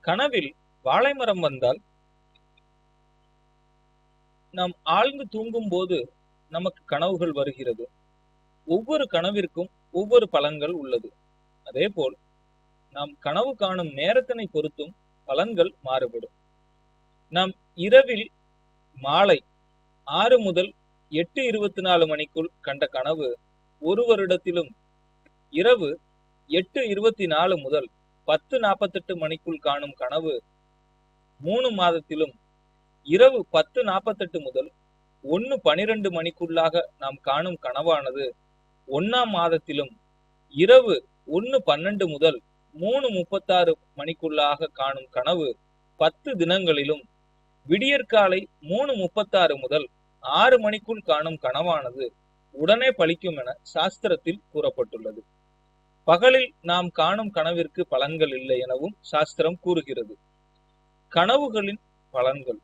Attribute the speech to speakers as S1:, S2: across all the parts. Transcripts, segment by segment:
S1: கனவில் வாழை மரம் வந்தால் நாம் ஆழ்ந்து தூங்கும் போது நமக்கு கனவுகள் வருகிறது. ஒவ்வொரு கனவிற்கும் ஒவ்வொரு பலன்கள் உள்ளது. அதேபோல் நாம் கனவு காணும் நேரத்தினை பொறுத்தும் பலன்கள் மாறுபடும். நாம் இரவில் மாலை ஆறு முதல் எட்டு இருபத்தி நாலு மணிக்குள் கண்ட கனவு ஒரு வருடத்திலும் இரவு எட்டு இருபத்தி நாலு முதல் பத்து நாற்பத்தெட்டு மணிக்குள் காணும் கனவு மூணு மாதத்திலும் இரவு பத்து நாற்பத்தெட்டு முதல் ஒன்னு பனிரெண்டு மணிக்குள்ளாக நாம் காணும் கனவானது ஒன்னாம் மாதத்திலும் இரவு ஒன்னு பன்னெண்டு முதல் மூணு முப்பத்தாறு மணிக்குள்ளாக காணும் கனவு பத்து தினங்களிலும் விடியற்காலை மூணு முப்பத்தாறு முதல் ஆறு மணிக்குள் காணும் கனவானது உடனே பலிக்கும் என சாஸ்திரத்தில் கூறப்பட்டுள்ளது. பகலில் நாம் காணும் கனவிற்கு பலன்கள் இல்லை எனவும் சாஸ்திரம் கூறுகிறது. கனவுகளின் பலன்கள்.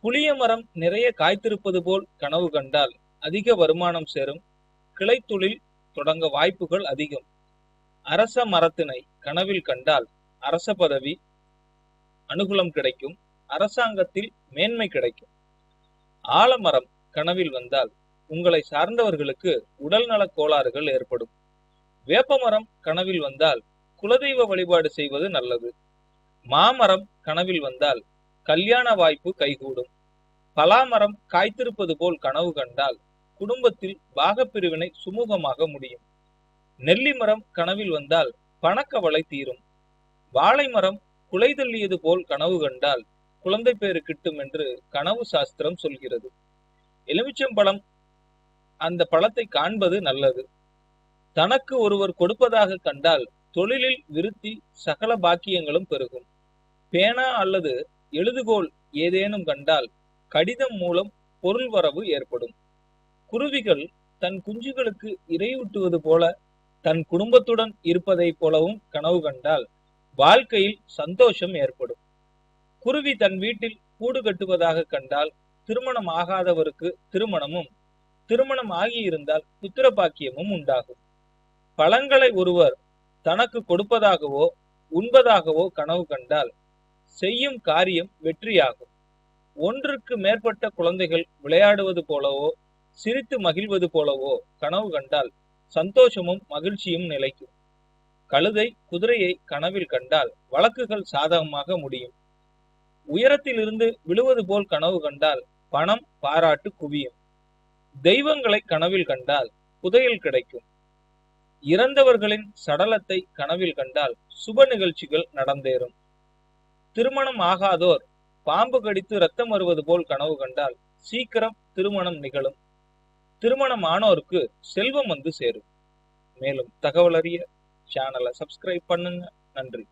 S1: புளிய மரம் நிறைய காய்த்திருப்பது போல் கனவு கண்டால் அதிக வருமானம் சேரும். கிளைத்தொழில் தொடங்க வாய்ப்புகள் அதிகம். அரச மரத்தினை கனவில் கண்டால் அரச பதவி அனுகூலம் கிடைக்கும். அரசாங்கத்தில் மேன்மை கிடைக்கும். ஆலமரம் கனவில் வந்தால் உங்களை சார்ந்தவர்களுக்கு உடல்நலக் கோளாறுகள் ஏற்படும். வேப்பமரம் கனவில் வந்தால் குலதெய்வ வழிபாடு செய்வது நல்லது. மாமரம் கனவில் வந்தால் கல்யாண வாய்ப்பு கைகூடும். பலாமரம் காய்த்திருப்பது போல் கனவு கண்டால் குடும்பத்தில் பாகப்பிரிவினை சுமூகமாக முடியும். நெல்லி மரம் கனவில் வந்தால் பணக்கவலை தீரும். வாழை மரம் குலை தள்ளியது போல் கனவு கண்டால் குழந்தை பேரு கிட்டும் என்று கனவு சாஸ்திரம் சொல்கிறது. எலுமிச்சம்பழம் அந்த பழத்தை காண்பது நல்லது. தனக்கு ஒருவர் கொடுப்பதாக கண்டால் தொழிலில் விருத்தி சகல பாக்கியங்களும் பெருகும். பேனா அல்லது எழுதுகோல் ஏதேனும் கண்டால் கடிதம் மூலம் பொருள் வரவு ஏற்படும். குருவிகள் தன் குஞ்சுகளுக்கு இறையூட்டுவது போல தன் குடும்பத்துடன் இருப்பதை போலவும் கனவு கண்டால் வாழ்க்கையில் சந்தோஷம் ஏற்படும். குருவி தன் வீட்டில் கூடு கட்டுவதாக கண்டால் திருமணம் ஆகாதவருக்கு திருமணமும் திருமணம் ஆகியிருந்தால் புத்திர பாக்கியமும் உண்டாகும். பழங்களை ஒருவர் தனக்கு கொடுப்பதாகவோ உண்பதாகவோ கனவு கண்டால் செய்யும் காரியம் வெற்றியாகும். ஒன்றுக்கு மேற்பட்ட குழந்தைகள் விளையாடுவது போலவோ சிரித்து மகிழ்வது போலவோ கனவு கண்டால் சந்தோஷமும் மகிழ்ச்சியும் நிலைக்கும். கழுதை குதிரையை கனவில் கண்டால் வழக்குகள் சாதகமாக முடியும். உயரத்திலிருந்து விழுவது போல் கனவு கண்டால் பணம் பாராட்டு குவியும். தெய்வங்களை கனவில் கண்டால் புதையல் கிடைக்கும். இறந்தவர்களின் சடலத்தை கனவில் கண்டால் சுப நிகழ்ச்சிகள் நடந்தேறும். திருமணம் ஆகாதோர் பாம்பு கடித்து ரத்தம் வருவது போல் கனவு கண்டால் சீக்கிரம் திருமணம் நிகழும். திருமணம் ஆனோருக்கு செல்வம் வந்து சேரும். மேலும் தகவல் அறிய சேனலை சப்ஸ்கிரைப் பண்ணுங்க. நன்றி.